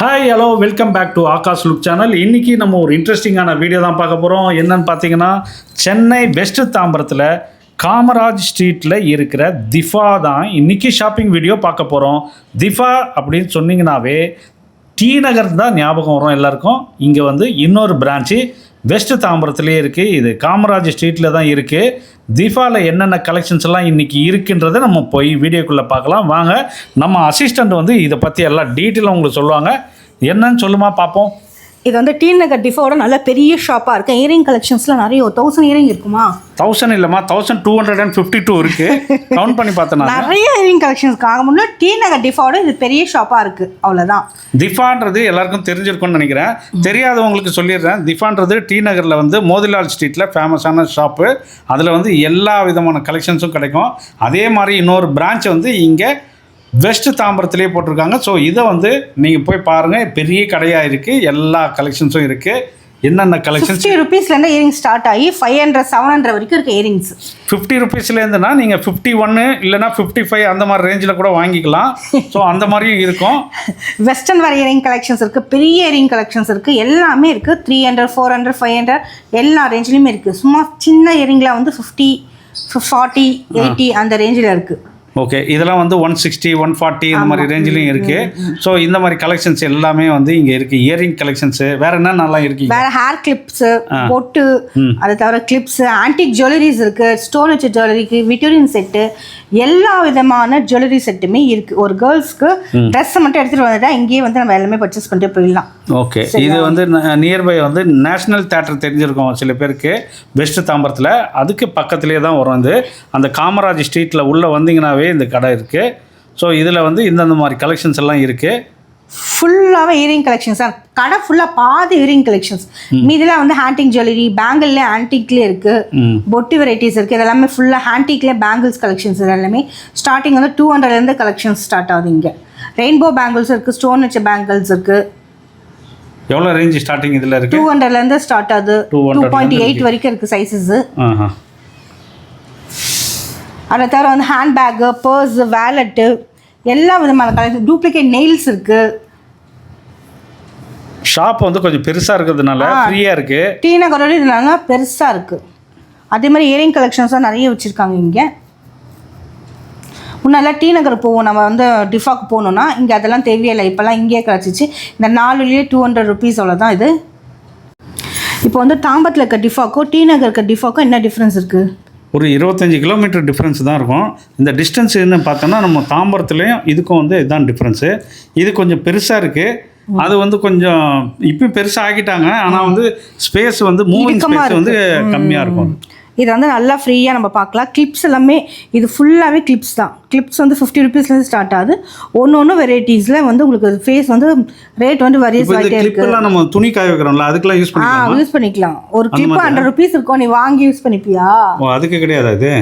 Hi hello welcome back to Akash look channel இன்றைக்கி நம்ம ஒரு இன்ட்ரெஸ்டிங்கான வீடியோ தான் பார்க்க போகிறோம் என்னன்னு பார்த்தீங்கன்னா சென்னை வெஸ்ட் தாம்பரத்தில் காமராஜ் ஸ்ட்ரீட்டில் இருக்கிற திஃபா தான் இன்றைக்கி ஷாப்பிங் வீடியோ பார்க்க போகிறோம் திஃபா அப்படின்னு சொன்னீங்கன்னாவே டி நகர் தான் ஞாபகம் வரும் எல்லாருக்கும். இங்கே வந்து இன்னொரு பிரான்ச்சு வெஸ்ட் தாம்பரத்துலேயே இருக்குது இது காமராஜ் ஸ்ட்ரீட்டில் தான் இருக்குது தீபாவில் என்னென்ன கலெக்ஷன்ஸ் எல்லாம் இன்றைக்கி இருக்குன்றதை நம்ம போய் வீடியோக்குள்ளே பார்க்கலாம். வாங்க நம்ம அசிஸ்டண்ட் வந்து இதை பற்றி எல்லாம் டீட்டெயிலாக உங்களுக்கு சொல்லுவாங்க. என்னன்னு சொல்லுமா பார்ப்போம். இது வந்து டி நகர் டிஃபோட நல்ல பெரிய ஷாப்பாக இருக்கு. இயரிங் கலெக்ஷன்ஸ்லாம் நிறைய தௌசண்ட் இயரிங் இருக்குமா? தௌசண்ட் இல்லைம்மா thousand two hundred and fifty two இருக்குது கவுண்ட் பண்ணி பார்த்தேன் நிறைய இயரிங் கலெக்ஷன்ஸ் ஆக முடியும் டி நகர் டிஃபோட இது பெரிய ஷாப்பாக இருக்கு. அவ்வளோதான் திஃபான்றது எல்லாருக்கும் தெரிஞ்சிருக்கும்னு நினைக்கிறேன். தெரியாதவங்களுக்கு சொல்லிடுறேன். திஃபான்றது டி நகரில் வந்து மோதிலால் ஸ்ட்ரீட்டில் ஃபேமஸான ஷாப்பு அதில் வந்து எல்லா விதமான கலெக்ஷன்ஸும் கிடைக்கும். அதே மாதிரி இன்னொரு பிரான்ச் வந்து இங்கே வெஸ்ட் தாம்பரத்திலே போட்டிருக்காங்க. ஸோ இதை வந்து நீங்கள் போய் பாருங்கள் பெரிய கடையாக இருக்குது எல்லா கலெக்ஷன்ஸும் இருக்குது என்னென்ன கலெக்ஷன்ஸ் ஃபிஃப்டி ருபீஸ்லேருந்து இயரிங் ஸ்டார்ட் ஆகி ஃபைவ் ஹண்ட்ரட் செவன் ஹண்ட்ரட் வரைக்கும் இருக்கு இயரிங்ஸ் ஃபிஃப்டி ருபீஸ்லேருந்துனா நீங்கள் ஃபிஃப்டி ஒன்று இல்லைனா ஃபிஃப்டி ஃபைவ் அந்த மாதிரி ரேஞ்சில் கூட வாங்கிக்கலாம். ஸோ அந்த மாதிரியும் இருக்கும். வெஸ்டர்ன் வேர் இயரிங் கலெக்ஷன்ஸ் இருக்குது பெரிய இயரிங் கலெக்ஷன்ஸ் இருக்குது எல்லாமே இருக்குது three hundred four hundred five hundred எல்லா ரேஞ்சிலையுமே இருக்குது சும்மா சின்ன இயரிங்கில் வந்து ஃபிஃப்டி ஃபார்ட்டி எயிட்டி அந்த ரேஞ்சில் இருக்குது ஓகே இதெல்லாம் வந்து ஒன் சிக்ஸ்டி ஒன் ஃபார்ட்டி இந்த மாதிரி ரேஞ்சிலையும் இருக்குது ஸோ இந்த மாதிரி கலெக்ஷன்ஸ் எல்லாமே வந்து இங்கே இருக்குது இயரிங் கலெக்ஷன்ஸு வேறு என்ன நல்லா இருக்கீங்க? வேற ஹேர் கிளிப்ஸு பொட்டு அது தவிர கிளிப்ஸு ஆன்டிக் ஜுவல்லரிஸ் இருக்கு. ஸ்டோன் வச்ச ஜுவல்லரிக்கு விக்டோரியன் செட்டு எல்லா விதமான ஜுவல்லரி செட்டுமே இருக்கு. ஒரு கேர்ள்ஸ்க்கு ட்ரெஸ் மட்டும் எடுத்துட்டு வந்துட்டா இங்கேயே வந்து நம்ம எல்லாமே பர்ச்சேஸ் பண்ணிட்டு போயிடலாம். ஓகே இது வந்து நியர்பை வந்து நேஷ்னல் தேட்டர் தெரிஞ்சிருக்கும் சில பேருக்கு. வெஸ்ட் தாம்பரத்தில். அதுக்கு பக்கத்துலேயே தான் வரும் இது. அந்த காமராஜ் ஸ்ட்ரீட்டில் உள்ளே வந்தீங்கன்னாவே இந்த கடை இருக்குது ஸோ இதில் வந்து இந்தந்த மாதிரி கலெக்ஷன்ஸ் எல்லாம் இருக்குது ஃபுல்லாகவே இயரிங் கலெக்ஷன்ஸ் தான் கடை ஃபுல்லாக பாதி இயரிங் கலெக்ஷன்ஸ் மீதிலாம் வந்து ஹேண்டிக் ஜுவல்லரி பேங்கிள்ல ஆன்டிக்லேயே இருக்கு. ம். பொட்டி வெரைட்டிஸ் இருக்குது இது எல்லாமே ஃபுல்லாக ஹேண்டிக்லேயே பேங்கிள்ஸ் கலெக்ஷன்ஸ் இது எல்லாமே. ஸ்டார்டிங் வந்து டூ ஹண்ட்ரட்லேருந்து கலெக்ஷன்ஸ் ஸ்டார்ட் ஆகுது இங்கே. ரெயின்போ பேங்கிள்ஸ் இருக்குது ஸ்டோன் வச்ச பேங்கிள்ஸ் இருக்குது எவ்வளோ ரேஞ்ச் ஸ்டார்டிங் இதில் டூ இருக்குது ஹண்ட்ரட்லேருந்து ஸ்டார்ட் ஆகுது. 200 டூ பாயிண்ட் எயிட் வரைக்கும் இருக்குது சைஸஸ் ஆஹா. அதை தவிர வந்து ஹேண்ட்பேக்கு பர்ஸ் வேலெட்டு எல்லா விதமான கலெக்ஷன் டூப்ளிகேட் நெயில்ஸ் இருக்குது ஷாப் வந்து கொஞ்சம் பெருசாக இருக்கிறதுனால ஃப்ரீயாக இருக்குது டி நகரோட இது நல்லா பெருசாக இருக்குது அதே மாதிரி இயரிங் கலெக்ஷன்ஸும் நிறைய வச்சுருக்காங்க இங்கே. முன்னெல்லாம் டி நகர் போவோம். நம்ம வந்து டிஃபாக்கு போகணுன்னா இங்கே அதெல்லாம் தேவையில்லை. இப்போல்லாம் இங்கேயே கிடச்சிச்சு. இந்த நாலுலேயே டூ ஹண்ட்ரட் ருபீஸ் அவ்வளோதான் இது. இப்போ வந்து தாம்பரத்தில் இருக்க டிஃபாக்கோ டி நகர் இருக்க டிஃபாக்கோ என்ன டிஃப்ரென்ஸ் இருக்குது ஒரு இருபத்தஞ்சி கிலோமீட்டர் டிஃப்ரென்ஸ் தான் இருக்கும். இந்த டிஸ்டன்ஸ் என்ன பார்த்தோன்னா நம்ம தாம்பரத்துலேயும் இதுக்கும் வந்து இதுதான் டிஃப்ரென்ஸு இது கொஞ்சம் பெருசாக இருக்குது அது வந்து கொஞ்சம் இப்பயும் பெருசாக ஆக்கிட்டாங்க ஆனால் வந்து ஸ்பேஸ் வந்து மூவிங் ஸ்பேஸ் வந்து கம்மியாக இருக்கும். இது வந்து நல்லா ஃப்ரீயாக நம்ம பார்க்கலாம் கிளிப்ஸ் எல்லாமே இது ஃபுல்லாகவே கிளிப்ஸ் தான். கிளிப்ஸ் வந்து ஃபிஃப்டி ருபீஸ்லேருந்து ஸ்டார்ட் ஆகுது. ஒன்று ஒன்று வெரைட்டிஸில் வந்து உங்களுக்கு ஃபேஸ் வந்து ரேட் வந்து வரியஸ் ஆகிட்டே இருக்கு. நம்ம துணி காய வைக்கிறோம்ல அதுக்கெல்லாம் யூஸ் ஆ பண்ணிக்கலாம்? யூஸ் பண்ணிக்கலாம். ஒரு கிளிப் ஹண்ட்ரட் ருபீஸ் இருக்கும் நீ வாங்கி யூஸ் பண்ணிப்பியா? அதுக்கு கிடையாது அது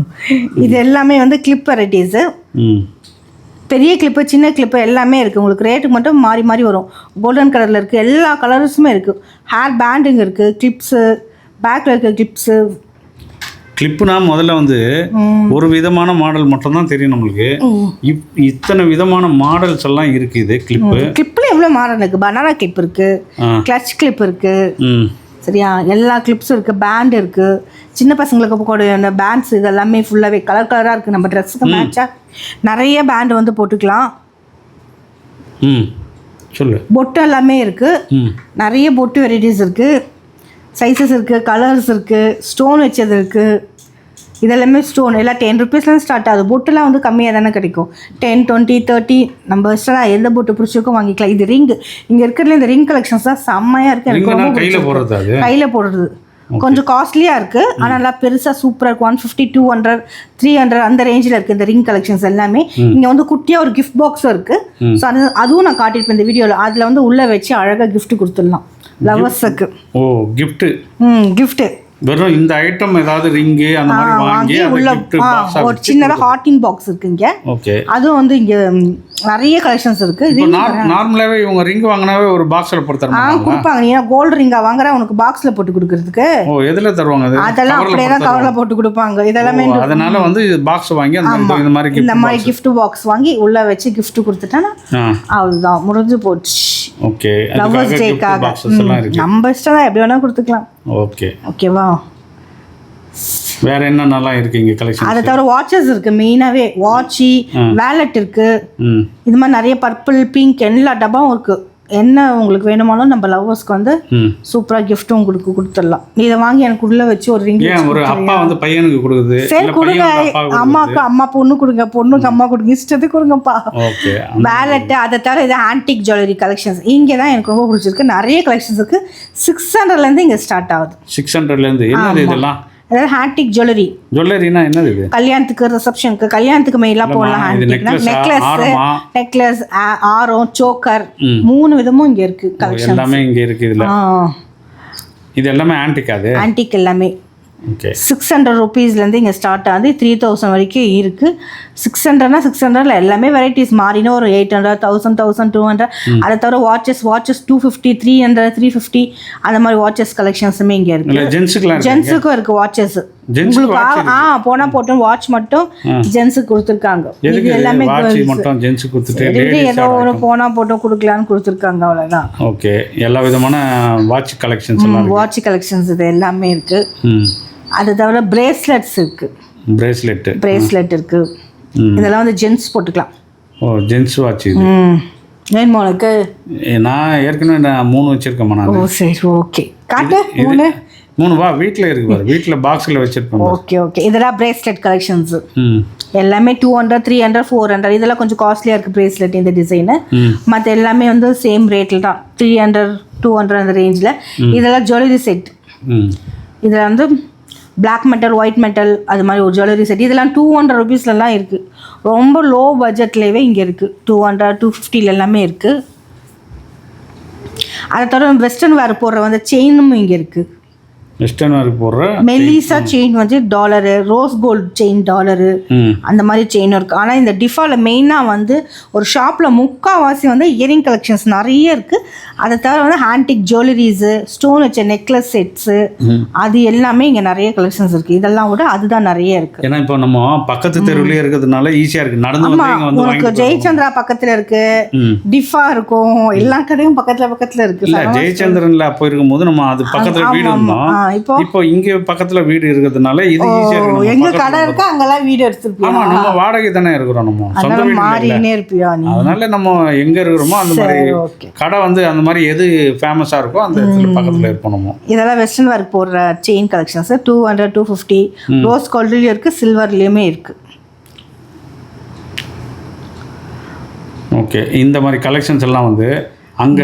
இது எல்லாமே வந்து கிளிப் வெரைட்டிஸு பெரிய கிளிப்பு சின்ன கிளிப்பு எல்லாமே இருக்குது உங்களுக்கு ரேட்டு மட்டும் மாறி மாறி வரும். கோல்டன் கலரில் இருக்குது எல்லா கலர்ஸுமே இருக்குது ஹேர் பேண்டுங்க இருக்குது கிளிப்ஸு பேக்கில் இருக்க கிளிப்ஸு கிளிப்புனா முதல்ல வந்து ஒரு விதமான மாடல் மட்டும்தான் தெரியும் நம்மளுக்கு. இத்தனை விதமான மாடல்ஸ் எல்லாம் இருக்குது கிளிப்பு கிளிப்பில் எவ்வளோ மாடல் இருக்குது பனானா கிளிப் இருக்குது கிளச் கிளிப் இருக்குது சரியா? எல்லா கிளிப்ஸும் இருக்குது பேண்ட் இருக்குது சின்ன பசங்களுக்கு கூட பேண்ட்ஸ் இது எல்லாமே ஃபுல்லாகவே கலர் கலராக இருக்குது நம்ம ட்ரெஸ்ஸுக்கு மேட்சாக நிறைய பேண்ட் வந்து போட்டுக்கலாம். ம். சொல்லு. பொட்டு எல்லாமே இருக்குது நிறைய பொட்டு வெரைட்டிஸ் இருக்குது சைஸஸ் இருக்குது கலர்ஸ் இருக்குது ஸ்டோன் வச்சது இருக்குது இதெல்லாமே ஸ்டோன் எல்லாம் டென் ருபீஸ்லேருந்து ஸ்டார்ட் ஆகுது. பொட்டுலாம் வந்து கம்மியாக தானே கிடைக்கும். டென் டுவெண்ட்டி தேர்ட்டி நம்ம இஷ்டம் எந்த பொட்டு பிடிச்சிருக்கோ வாங்கிக்கலாம். இது ரிங் இங்கே இருக்கிறதுல இந்த ரிங் கலெக்ஷன்ஸ் தான் செம்மையாக இருக்குது எனக்கு ரொம்ப கையில் போடுறது அது? கையில் போடுறது. கொஞ்சம் காஸ்ட்லியாக இருக்குது ஆனால் நல்லா பெருசாக சூப்பராக இருக்கும் one fifty two hundred three hundred அந்த ரேஞ்சில் இருக்குது இந்த ரிங் கலெக்ஷன்ஸ் எல்லாமே. இங்கே வந்து குட்டியாக ஒரு கிஃப்ட் பாக்ஸும் இருக்குது ஸோ அது அதுவும் நான் காட்டியிருப்பேன் இந்த வீடியோவில் அதில் வந்து உள்ளே வச்சு அழகாக gift கொடுத்துடலாம். லவர்ஸுக்கு ஓ கிஃப்ட்டு ம் கிஃப்ட்டு வெறும் இந்த ஐட்டம் ஏதாவது ரிங்கு அந்த மாதிரி வாங்கி உள்ள ஒரு சின்னதாக ஹாட்டின் பாக்ஸ் இருக்கு இங்கே. ஓகே அதுவும் வந்து இங்கே நிறைய கலெக்ஷன்ஸ் இருக்குது இப்போ நார்மலாகவே இவங்க ரிங் வாங்கினாவே ஒரு பாக்ஸில் போட்டு ஆ கொடுப்பாங்க. நீ கோல்டு ரிங்கா வாங்குற உனக்கு பாக்ஸில் போட்டு கொடுக்கறதுக்கு. ஓ எதில் தருவாங்க அது? அதெல்லாம் அப்படியே தான் கவரில் போட்டு கொடுப்பாங்க. இதெல்லாமே அதனால வந்து பாக்ஸ் வாங்கி அந்த இந்த- மாதிரி இந்த மாதிரி gift பாக்ஸ் வாங்கி உள்ளே வச்சு gift கொடுத்துட்டேன்னா அவ்வளோதான் முடிஞ்சு போச்சு. ஓகே லவ்வர்ஸ் டேக்காக இருக்கு. நம்ம இஷ்டம் தான். எப்படி வேணால் கொடுத்துக்கலாம். ஓகே ஓகேவா வேற என்னென்னலாம் இருக்கு இங்க கலெக்ஷன் அதை தவிர வாட்சஸ் இருக்குது மெயினாகவே வாட்சி வேலட் இருக்குது ம். இது மாதிரி நிறைய பர்பிள் பிங்க் எல்லா டப்பாவும் இருக்குது என்ன உங்களுக்கு வேணுமாலும் நம்ம லவ்வர்ஸ்க்கு வந்து சூப்பராக கிஃப்ட்டும் உங்களுக்கு கொடுத்துடலாம். நீ இதை வாங்கி எனக்கு உள்ள வச்சு ஒரு ரிங் ஒரு அப்பா வந்து பையனுக்கு கொடுக்குது? சரி கொடுங்க. அம்மாவுக்கு அம்மா பொண்ணு கொடுங்க. பொண்ணுக்கு அம்மா கொடுங்க. இஷ்டத்துக்கு கொடுங்கப்பா. வேலெட்டு அதை தவிர இது ஆன்டிக் ஜுவல்லரி கலெக்ஷன்ஸ் இங்கே தான் எனக்கு ரொம்ப பிடிச்சிருக்கு. நிறைய கலெக்ஷன்ஸ் இருக்குது சிக்ஸ் ஹண்ட்ரட்லேருந்து இங்கே ஸ்டார்ட் ஆகுது. சிக்ஸ் ஹண்ட்ரட்லேருந்து என்னது இதெல்லாம்? அதாவது ஆன்டிக் ஜுவல்லரி. ஜுவல்லரினா என்னது இது? கல்யாணத்துக்கு ரிசப்ஷனுக்கு கல்யாணத்துக்கு மெயிலாக போடலாம். ஆ? நெக்லஸ்? நெக்லஸ் ஆரம் சோக்கர். மூணு விதமும் இங்கே இருக்குது கலெக்ஷன் எல்லாமே இங்க இருக்கு இதுல. இது எல்லாமே ஆன்டிக் அது? ஆன்டிக் எல்லாமே. சிக்ஸ் ஹண்ட்ரட் ருபீஸ்லேருந்து இங்கே ஸ்டார்ட் ஆகுது. த்ரீ தௌசண்ட் வரைக்கும் இருக்குது சிக்ஸ் ஹண்ட்ரட்னா சிக்ஸ் ஹண்ட்ரட்ல எல்லாமே வெரைட்டிஸ் மாறினா ஒரு eight hundred thousand thousand two hundred அதை தவிர watches watches two fifty three hundred three fifty அந்த மாதிரி வாட்சஸ் கலெக்ஷன்ஸுமே இங்கே இருக்குது ஜென்ஸுக்கும் இருக்குது வாட்சஸ் ஆ போனால் போட்டோம் வாட்ச் மட்டும் ஜென்ஸுக்கு கொடுத்துருக்காங்க. இது எல்லாமே ஏதோ ஒரு போனால் போட்டோம் கொடுக்கலான்னு கொடுத்துருக்காங்க அவ்வளோதான் ஓகே எல்லா விதமான வாட்ச் கலெக்ஷன்ஸ் வாட்ச் கலெக்ஷன்ஸ் இது எல்லாமே இருக்குது அது தவிர பிரேஸ்லெட்ஸ் இருக்குது பிரேஸ்லெட்டு பிரேஸ்லெட் இருக்குது. இதெல்லாம் வந்து ஜென்ஸ் போட்டுக்கலாம். ஓ ஜென்ஸ் வாட்ச் இது. வேணுமா உனக்கு நான் ஏற்கனவே நான் மூணு வச்சிருக்கேம்மா நான். ஓ சரி ஓகே. காட்டு மூணு? மூணு வா வீட்டில் இருக்கு பாரு. வீட்டில் பாக்ஸில் வச்சிருப்பேன் பாரு. Okay okay. இதெல்லாம் பிரேஸ்லெட் கலெக்ஷன்ஸ் எல்லாமே two hundred three hundred four hundred இதெல்லாம் கொஞ்சம் காஸ்ட்லியாக இருக்குது பிரேஸ்லெட் இந்த டிசைனு மற்ற எல்லாமே வந்து சேம் ரேட்டில் தான். த்ரீ ஹண்ட்ரட் டூ ஹண்ட்ரட் அந்த ரேஞ்சில் இதெல்லாம் ஜுவல்லரி செட் இதில் வந்து பிளாக் மெட்டல் ஒயிட் மெட்டல் அது மாதிரி ஒரு ஜுவல்லரி செட் இதெல்லாம் டூ ஹண்ட்ரட் ருபீஸ்லலாம் இருக்குது ரொம்ப லோ பட்ஜெட்லேயே இங்கே இருக்குது டூ ஹண்ட்ரட் டூ ஃபிஃப்டியில் எல்லாமே இருக்குது அதை தவிர வெஸ்டர்ன் வேர் போடுற வந்து செயினும் இங்கே இருக்குது வெஸ்டர்ன் ஒர்க் போடுற மெல்லிசா செயின் வந்து dollar rose gold chain dollar அந்த மாதிரி செயின் இருக்குது ஆனால் இந்த டிஃபாவில் மெயினாக வந்து ஒரு ஷாப்பில் முக்கால்வாசி வந்து இயரிங் கலெக்ஷன்ஸ் நிறைய இருக்குது அதை தவிர வந்து ஹேண்டிக் ஜுவல்லரிஸு ஸ்டோன் வச்ச நெக்லஸ் செட்ஸு. அது எல்லாமே இங்கே நிறைய கலெக்ஷன்ஸ் இருக்குது இதெல்லாம் விட அதுதான் நிறைய இருக்குது ஏன்னா இப்போ நம்ம பக்கத்து தெருவுலயே இருக்கிறதுனால ஈஸியாக இருக்கு. நடந்து உனக்கு ஜெயச்சந்திரா பக்கத்தில் இருக்குது டிஃபா இருக்கும். எல்லா கடையும் பக்கத்தில் பக்கத்தில் இருக்குது ஜெயச்சந்திரன்ல போயிருக்கும் போது நம்ம அது பக்கத்துல வீடு இருந்தோம். இப்போ? இப்போ இங்க பக்கத்துல வீடு இருக்கிறதுனால இது இருக்கு எங்க கடை இருக்கா அங்கெல்லாம் வீடு எடுத்துருப்பியா? ஆமா நம்ம வாடகை தானே இருக்கிறோம் நம்ம. சொந்த மாறினே இருப்பியா நீ? அதனால நம்ம எங்க இருக்கிறோமோ அந்த மாதிரி கடை வந்து அந்த மாதிரி எது ஃபேமஸா இருக்கோ அந்த இடத்துல பக்கத்துல இருப்போம் நம்ம. இதெல்லாம் வெஸ்டர்ன் ஒர்க் போடுற chain collections two hundred two fifty rose கோல்ட்லேயும் இருக்குது சில்வர்லேயுமே இருக்குது ஓகே இந்த மாதிரி கலெக்ஷன்ஸ் எல்லாம் வந்து அங்க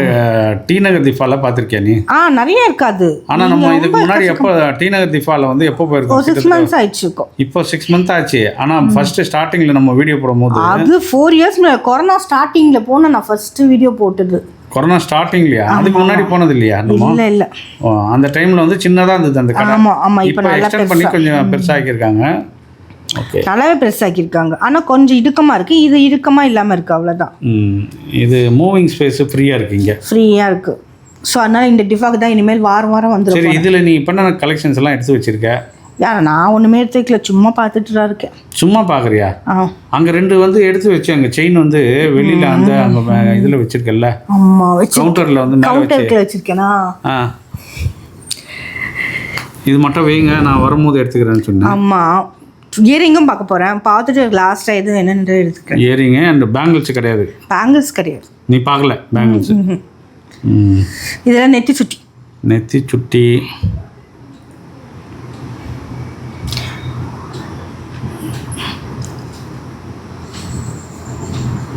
டி நகர் திஃபால பாத்திருக்கியா நீ? ஆ நிறைய இருக்காது. ஆனா நம்ம இதுக்கு முன்னாடி எப்போ டி நகர் திஃபால வந்து எப்போ போயிருக்கோம்? சிக்ஸ் மந்த்ஸ் ஆயிடுச்சு இப்போ. சிக்ஸ் மந்த் ஆச்சு. ஆனா ஃபர்ஸ்ட் ஸ்டார்டிங்ல நம்ம வீடியோ போடும்போது அது ஃபோர் இயர்ஸ் கொரோனா ஸ்டார்டிங்கில் போன நான் ஃபர்ஸ்ட் வீடியோ போட்டது. கொரோனா ஸ்டார்டிங்லையா அதுக்கு முன்னாடி போனது இல்லையா இல்லை இல்லை. அந்த டைம்ல வந்து சின்னதா இருந்தது அந்த கடை ஆமாம் ஆமாம் இப்போ எக்ஸ்டெண்ட் பண்ணி கொஞ்சம் பெருசாக்கியிருக்காங்க. ஓகே நல்லாவே பெருசாக்கியிருக்காங்க. ஆனால் கொஞ்சம் இடுக்கமாக இருக்குது இது இடுக்கமாக இல்லாமல் இருக்குது அவ்வளோதான் இது மூவிங் ஸ்பேஸ் ஃப்ரீயா இருக்கு இங்க. ஃப்ரீயாக இருக்குது ஸோ அதனால் இந்த டிஃபாக்கு தான் இனிமேல் வாரம் வாரம் வந்துடும் சரி இதுல நீ பண்ண கலெக்ஷன்ஸ் எல்லாம் எடுத்து வச்சிருக்க? யார் நான் ஒன்றுமே எடுத்து வைக்கல. சும்மா பார்த்துட்டு தான் இருக்கேன். சும்மா பாக்குறியா ஆ. அங்க ரெண்டு வந்து எடுத்து வச்சு அங்க செயின் வந்து வெளியில அந்த அங்க இதுல வச்சிருக்கல ஆமாம் கவுண்டர்ல வந்து கவுண்டருக்கு வச்சுருக்கேனா? ஆ. இது மட்டும் வைங்க நான் வரும்போது எடுத்துக்கிறேன்னு சொன்னேன். ஆமாம் இயரிங்கும் பார்க்க போகிறேன் பார்த்துட்டு லாஸ்ட்டாக எது என்னென்னு எடுத்துக்கிறேன். இயரிங்க அண்ட் பேங்கிள்ஸ் கிடையாது. பேங்கிள்ஸ் கிடையாது. நீ பார்க்கல பேங்கிள்ஸ் இதெல்லாம் நெத்தி சுட்டி. நெத்தி சுட்டி.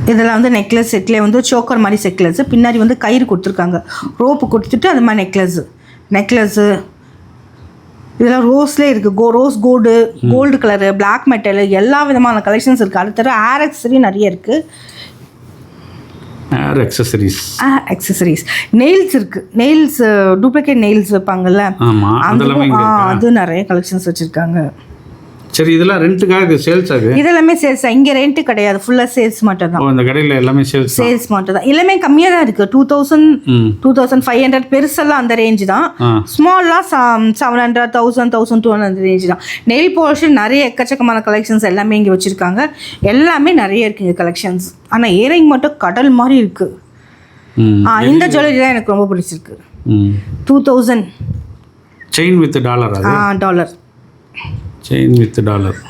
இதெல்லாம் வந்து நெக்லஸ் செட்லேயே வந்து சோக்கர் மாதிரி நெக்லஸ் பின்னாடி வந்து கயிறு கொடுத்துருக்காங்க. ரோப்பு கொடுத்துட்டு அது மாதிரி நெக்லஸ்ஸு நெக்லஸ்ஸு இதெல்லாம் ரோஸ்லேயே இருக்குது கோ rose gold gold colour black metal எல்லா விதமான கலெக்ஷன்ஸ் இருக்குது தவிர ஏர் அக்சரி நிறைய இருக்குது ஹேர் அக்சசரிஸ் அக்சசரிஸ் நெயில்ஸ் இருக்குது நெயில்ஸ் டூப்ளிகேட் நெயில்ஸ் வைப்பாங்கல்ல? இருக்கா? அது நிறைய கலெக்ஷன்ஸ் வச்சுருக்காங்க. சரி இதெல்லாம் ரெண்டுக்காக சேல்ஸ் ஆகுது இதெல்லாமே சேல்ஸ் இங்கே ரெண்ட்டு கிடையாது. ஃபுல்லாக சேல்ஸ் மட்டும் தான் ஓ இந்த கடையில் எல்லாமே சேல்ஸ் சேல்ஸ் மட்டும் தான் எல்லாமே கம்மியாக தான் இருக்குது two thousand two thousand five hundred பெருசெல்லாம் அந்த ரேஞ்ச் தான். ஸ்மால்லாம் seven hundred thousand thousand two hundred range தான். நெயில் போர்ஷன் நிறைய எக்கச்சக்கமான கலெக்ஷன்ஸ் எல்லாமே இங்கே வச்சுருக்காங்க. எல்லாமே நிறைய இருக்குங்க கலெக்ஷன்ஸ் ஆனால் இயரிங் மட்டும் கடல் மாதிரி இருக்குது இந்த ஜுவல்லரி தான் எனக்கு ரொம்ப பிடிச்சிருக்கு. Two thousand chain with dollar dollar chain with dollar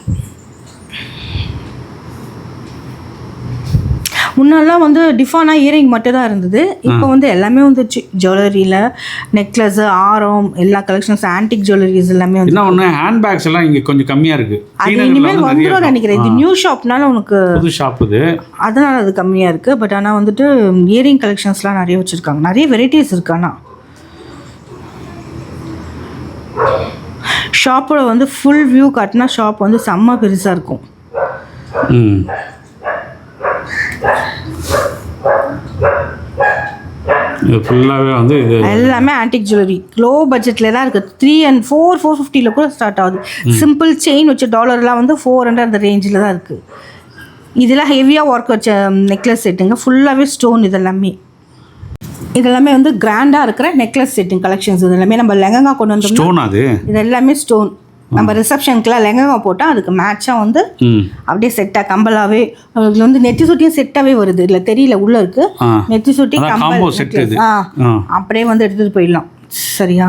முன்னெல்லாம் வந்து டிஃபானா இயரிங் மட்டும் தான் இருந்தது. இப்போ வந்து எல்லாமே வந்துச்சு ஜுவல்லரியில் நெக்லஸ் ஆரம் எல்லா கலெக்ஷன்ஸ் ஆன்டிக் ஜுவல்லரிஸ் எல்லாமே வந்து என்ன ஒன்று ஹேண்ட்பேக்ஸ் எல்லாம் இங்கே கொஞ்சம் கம்மியாக இருக்குது அது இனிமேல் வந்துடும் நினைக்கிறேன். இது நியூ ஷாப்னால உனக்கு புது ஷாப் இது. அதனால அது கம்மியாக இருக்குது பட் ஆனால் வந்துட்டு இயரிங் கலெக்ஷன்ஸ்லாம் நிறைய வச்சுருக்காங்க. நிறைய வெரைட்டிஸ் இருக்கு ஆனால் ஷாப்போட வந்து ஃபுல் வியூ காட்டினா ஷாப் வந்து செம்ம பெருசாக இருக்கும். ஃபுல்லாகவே வந்து இது எல்லாமே ஆன்டிக் ஜுவல்லரி லோ பட்ஜெட்டில் தான் இருக்குது த்ரீ அண்ட் ஃபோர் ஃபோர் ஃபிஃப்டியில் கூட ஸ்டார்ட் ஆகுது. சிம்பிள் செயின் வச்ச டாலர்லாம் வந்து ஃபோர் ஹண்ட்ரட் அந்த ரேஞ்சில் தான் இருக்குது இதெல்லாம் ஹெவியாக ஒர்க் வச்ச நெக்லஸ் செட்டுங்க ஃபுல்லாகவே ஸ்டோன் இதெல்லாமே. இதெல்லாமே வந்து கிராண்டாக இருக்கிற நெக்லஸ் செட்டிங் கலெக்ஷன்ஸ் இது எல்லாமே நம்ம லெங்கங்கா கொண்டு வந்தோம்னா ஸ்டோன் அது? இது எல்லாமே ஸ்டோன் நம்ம ரிசப்ஷனுக்குலாம் லெங்கங்கா போட்டால் அதுக்கு மேட்சாக வந்து அப்படியே செட்டாக கம்பலாகவே அதுல வந்து நெத்தி சுட்டியும் செட்டாகவே வருது. இல்லை தெரியல உள்ளே இருக்குது நெத்தி சுட்டி கம்பல். இது. ஆ. அப்படியே வந்து எடுத்துகிட்டு போயிடலாம். சரியா?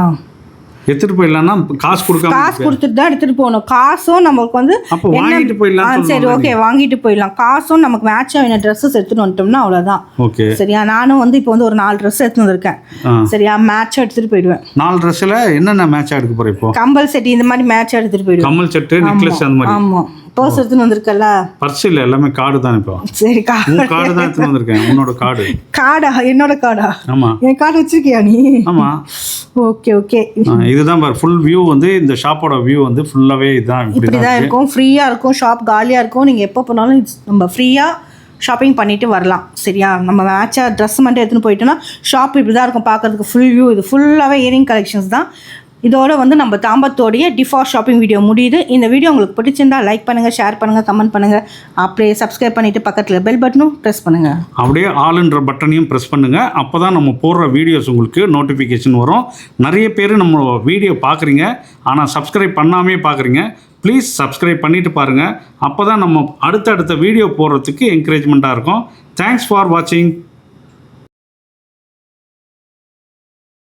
எடுத்துகிட்டு போயிடலாம்னா காசு கொடுக்காம காசு கொடுத்துட்டு தான் எடுத்துகிட்டு போகணும். காசும் நமக்கு வந்து அப்போ வாங்கிட்டு போயிடலாம் சரி ஓகே வாங்கிட்டு போயிடலாம். காசும் நமக்கு மேட்ச் ஆகின ட்ரெஸ்ஸஸ் எடுத்துட்டு வந்துட்டோம்னா அவ்வளோதான் ஓகே சரியா? நானும் வந்து இப்போ வந்து ஒரு நாலு ட்ரெஸ் எடுத்துட்டு வந்திருக்கேன். சரியா? மேட்சாக எடுத்துகிட்டு போயிடுவேன். நாலு ட்ரெஸ்ஸில் என்னென்ன மேட்சாக எடுக்க போகிற இப்போ? கம்பல் செட் இந்த மாதிரி மேட்சாக எடுத்துகிட்டு போயிடுவேன். கமல் செட்டு நெக்லஸ் அந்த மாதிரி. ஆமாம் பர்ஸ் எடுத்துன்னு வந்திருக்கல பர்ஸ் இல்லை எல்லாமே கார்டு தான் இப்போ. சரி கா உன் கார்டு தான் எடுத்துன்னு வந்திருக்கேன் உன்னோட கார்டு. கார்டா? என்னோட கார்டா? ஆமாம் என் கார்டு வச்சிருக்கியா நீ? ஆமாம் ஓகே ஓகே. இதுதான் பாரு ஃபுல் வியூ வந்து இந்த ஷாப்போட வியூ வந்து ஃபுல்லாகவே இதுதான் இப்படி தான் இருக்கும். ஃப்ரீயாக இருக்கும் ஷாப் காலியாக இருக்கும். நீங்கள் எப்போ போனாலும் நம்ம ஃப்ரீயாக ஷாப்பிங் பண்ணிட்டு வரலாம். சரியா? நம்ம மேட்சாக ட்ரெஸ் மட்டும் எடுத்துன்னு போயிட்டோம்னா ஷாப் இப்படி தான் இருக்கும். பார்க்கறதுக்கு ஃபுல் வியூ இது ஃபுல்லாகவே இயரிங் கலெக்ஷன்ஸ் தான். இதோட வந்து நம்ம தாம்பத்தோடைய டிஃபார் ஷாப்பிங் வீடியோ முடியுது. இந்த வீடியோ உங்களுக்கு பிடிச்சிருந்தா லைக் பண்ணுங்கள் ஷேர் பண்ணுங்கள் கமெண்ட் பண்ணுங்கள் அப்படியே சப்ஸ்கிரைப் பண்ணிவிட்டு பக்கத்தில் பெல் பட்டனும் ப்ரெஸ் பண்ணுங்கள் அப்படியே ஆளுன்ற பட்டனையும் ப்ரெஸ் பண்ணுங்கள் அப்போ தான் நம்ம போடுற வீடியோஸ் உங்களுக்கு நோட்டிஃபிகேஷன் வரும். நிறைய பேர் நம்ம வீடியோ பார்க்குறீங்க ஆனால் சப்ஸ்கிரைப் பண்ணாமே பார்க்குறீங்க ப்ளீஸ் சப்ஸ்கிரைப் பண்ணிவிட்டு பாருங்கள் அப்போ தான் நம்ம அடுத்தடுத்த வீடியோ போடுறதுக்கு என்கரேஜ்மெண்ட்டாக இருக்கும். தேங்க்ஸ் ஃபார் வாட்சிங்